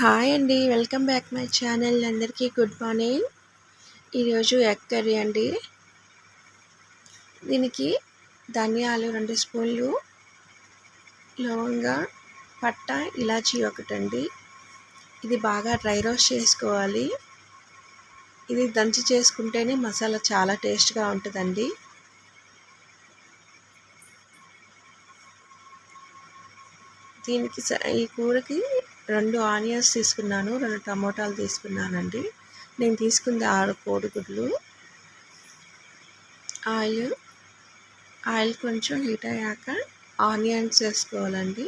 Hi అండి welcome back my channel అందరికీ good morning ఈరోజు ఎగ్ కర్రీ అండి. దీనికి ధనియాలు రెండు స్పూన్లు లవంగా పట్ట ఇలాచీ ఒకటండి. ఇది బాగా డ్రై రోస్ట్ చేసుకోవాలి. ఇది దంచి చేసుకుంటేనే మసాలా చాలా టేస్ట్గా ఉంటుందండి. దీనికి ఈ కూరకి రెండు ఆనియన్స్ తీసుకున్నాను రెండు టమోటాలు తీసుకున్నానండి. నేను తీసుకుంది ఆరు కోడిగుడ్లు. ఆయిల్ ఆయిల్ కొంచెం హీట్ అయ్యాక ఆనియన్స్ వేసుకోవాలండి.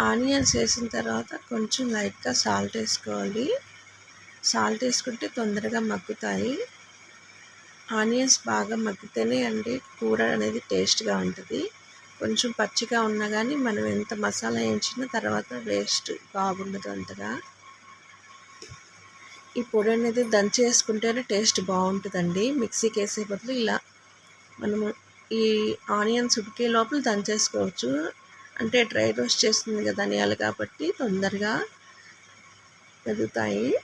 ఆనియన్స్ వేసిన తర్వాత కొంచెం లైట్గా సాల్ట్ వేసుకోవాలి. సాల్ట్ వేసుకుంటే తొందరగా మగ్గుతాయి. ఆనియన్స్ బాగా మగ్గితేనే అండి కూర అనేది టేస్ట్గా ఉంటుంది. కొంచెం పచ్చిగా ఉన్నా కానీ మనం ఎంత మసాలా వేయించినా తర్వాత వేస్ట్ బాగుండదు అంతగా. ఈ పొడి అనేది దంచి వేసుకుంటేనే టేస్ట్ బాగుంటుందండి. మిక్సీకి వేసే బదులు ఇలా మనము ఈ ఆనియన్స్ ఉడికే లోపల దంచేసుకోవచ్చు. అంటే డ్రై రోస్ట్ చేస్తుంది కదా ధనియాలు కాబట్టి తొందరగా పెరుగుతాయి.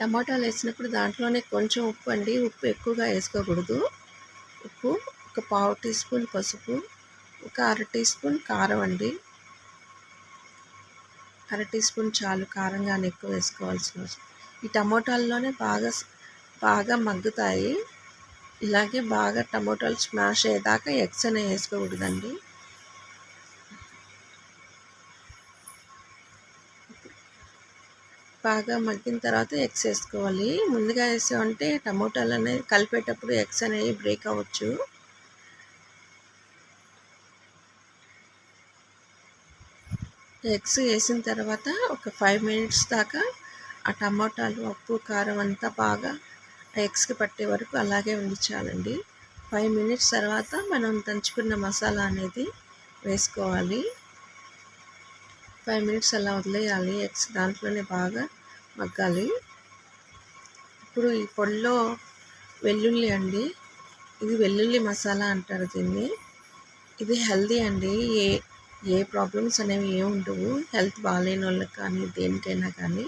టమాటాలు వేసినప్పుడు దాంట్లోనే కొంచెం ఉప్పు అండి. ఉప్పు ఎక్కువగా వేసుకోకూడదు. ఉప్పు ఒక పావు టీ స్పూన్ పసుపు ఒక అర టీ స్పూన్ కారం అండి. అర టీ స్పూన్ చాలు కారం కానీ ఎక్కువ వేసుకోవాల్సిన ఈ టమోటాల్లోనే బాగా బాగా మగ్గుతాయి. ఇలాగే బాగా టమోటాలు స్మాష్ అయ్యేదాకా ఎగ్స్ అనేవి వేసుకోకూడదండి. బాగా మగ్గిన తర్వాత ఎగ్స్ వేసుకోవాలి. ముందుగా వేసామంటే టమోటాలు అనేవి కలిపేటప్పుడు ఎగ్స్ అనేవి బ్రేక్ అవ్వచ్చు. ఎగ్స్ వేసిన తర్వాత ఒక ఫైవ్ మినిట్స్ దాకా ఆ టమాటాలు ఉప్పు కారం అంతా బాగా ఎగ్స్కి పట్టే వరకు అలాగే ఉంచాలండి ఫైవ్ మినిట్స్ తర్వాత మనం దంచుకున్న మసాలా అనేది వేసుకోవాలి. ఫైవ్ మినిట్స్ అలా వదిలేయాలి. ఎగ్స్ దాంట్లోనే బాగా మగ్గాలి. ఇప్పుడు ఈ పొడిలో వెల్లుల్లి అండి. ఇది వెల్లుల్లి మసాలా అంటారు దీన్ని. ఇది హెల్దీ అండి. ఏ ఏ ప్రాబ్లమ్స్ అనేవి ఏమి ఉండవు. హెల్త్ బాగాలేని వాళ్ళకి కానీ దేనికైనా కానీ.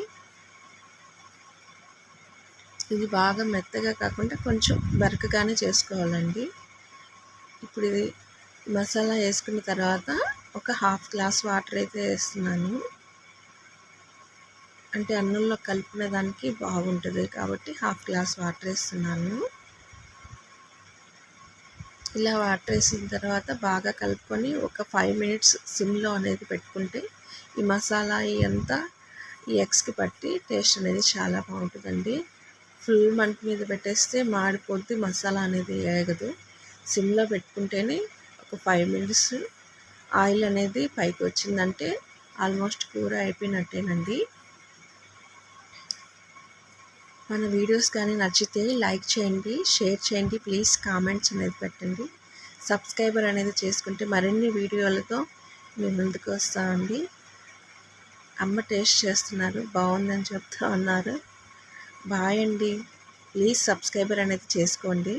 ఇది బాగా మెత్తగా కాకుండా కొంచెం బరకగానే చేసుకోవాలండి. ఇప్పుడు ఇది మసాలా వేసుకున్న తర్వాత ఒక హాఫ్ గ్లాస్ వాటర్ అయితే వేస్తున్నాను. అంటే అన్నంలో కలిపిన దానికి బాగుంటుంది కాబట్టి హాఫ్ గ్లాస్ వాటర్ వేస్తున్నాను. ఇలా వాటర్ వేసిన తర్వాత బాగా కలుపుకొని ఒక ఫైవ్ మినిట్స్ సిమ్లో అనేది పెట్టుకుంటే ఈ మసాలా అంతా ఈ ఎగ్స్కి పట్టి టేస్ట్ అనేది చాలా బాగుంటుందండి. ఫుల్ మంట మీద పెట్టేస్తే మాడిపోద్ది మసాలా అనేది వేగదు సిమ్లో పెట్టుకుంటేనే ఒక ఫైవ్ మినిట్స్ ఆయిల్ అనేది పైకి వచ్చిందంటే ఆల్మోస్ట్ కూర అయిపోయినట్టేనండి. మన వీడియోస్ కానీ నచ్చితే లైక్ చేయండి షేర్ చేయండి ప్లీజ్ కామెంట్స్ అనేది పెట్టండి. సబ్స్క్రైబర్ అనేది చేసుకుంటే మరిన్ని వీడియోలతో మీ ముందుకు వస్తామండి అమ్మ టేస్ట్ చేస్తున్నారు బాగుందని చెప్తా ఉన్నారు. బాయ్ అండి. ప్లీజ్ సబ్స్క్రైబర్ అనేది చేసుకోండి.